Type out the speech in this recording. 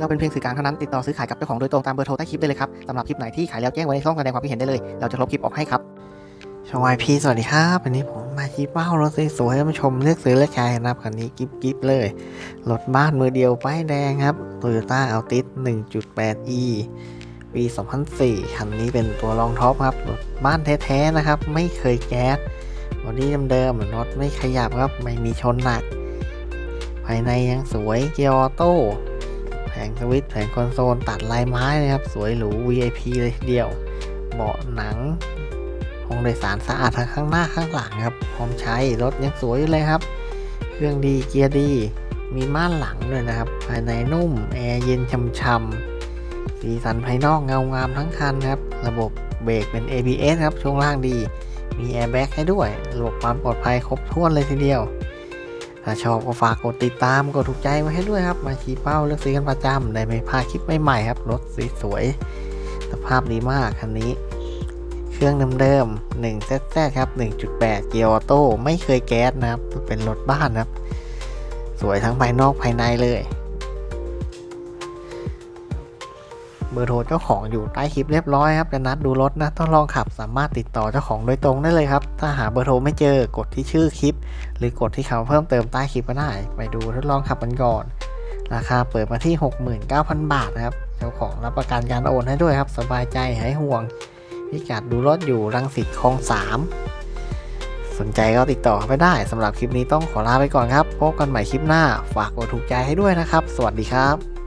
เราเป็นเพียงสื่อกลางเท่านั้นติดต่อซื้อขายกับเจ้าของโดยตรงตามเบอร์โทรใต้คลิปได้เลยครับสำหรับคลิปไหนที่ขายแล้วแจ้งไว้ในช่องแสดงความคิดเห็นได้เลย เราจะลบคลิปออกให้ครับชวายพีสวัสดีครับวันนี้ผมมาชี้เป้ารถสวยๆให้มาชมเลือกซื้อเลือกขายนะครับคันนี้กิ๊บกิ๊บเลยรถบ้านมือเดียวป้ายแดงครับ Toyota Altis 1.8e ปี 2004 คันนี้เป็นตัวรองท็อปครับรถบ้านแท้ๆนะครับ ไม่เคยแก๊สบอดี้เดิมๆรถไม่ขยับครับ ไม่มีชนหนัก ภายในยังสวยเกียร์ออโต้ งสวิตช์แผงคอนโซลตัดลายไม้นะครับ สวยหรู VIP เลยทีเดียว เบาะหนังห้องโดยสารสะอาดทั้งข้างหน้าข้างหลังครับพร้อมใช้รถยังสวยอยู่เลยครับ เครื่องดีเกียร์ดี มีม่านหลังด้วยนะครับ ภายในนุ่มแอร์เย็นช่ำๆสีสันภายนอกเงางามทั้งคันครับ ระบบเบรกเป็น ABS ครับช่วงล่างดี มีแอร์แบ็กให้ด้วย ระบบความปลอดภัยครบถ้วนเลยทีเดียว ถ้าชอบก็ฝากกดติดตามกดถูกใจมาให้ด้วยครับ มาชี้เป้าเลือกซื้อกันประจำได้ไม่พลาดคลิปใหม่ๆครับรถสวยๆสภาพดีมากคันนี้ เครื่องเดิมๆ1 z ซครับ 1.8 เกียร์ออโต้ไม่เคยแก๊สนะครับ เป็นรถบ้านครับ สวยทั้งภายนอกภายในเลย เบอร์โทรเจ้าของอยู่ใต้คลิปเรียบร้อยครับจะนัดดูรถนะต้องลองขับสามารถติดต่อเจ้าของโดยตรงได้เลยครับ ถ้าหาเบอร์โทรไม่เจอกดที่ชื่อคลิป หรือกดที่คำเพิ่มเติมใต้คลิปก็ได้ไปดูทดลองขับกันก่อน ราคาเปิดมาที่ 69,000 บาทนะครับเจ้าของรับประกันการโอนให้ด้วยครับ สบายใจหายห่วงพิกัดดูรถอยู่รังสิตคลอง 3 สนใจก็ติดต่อไปได้สำหรับคลิปนี้ต้องขอลาไปก่อนครับพบกันใหม่คลิปหน้า ฝากกดถูกใจให้ด้วยนะครับ สวัสดีครับ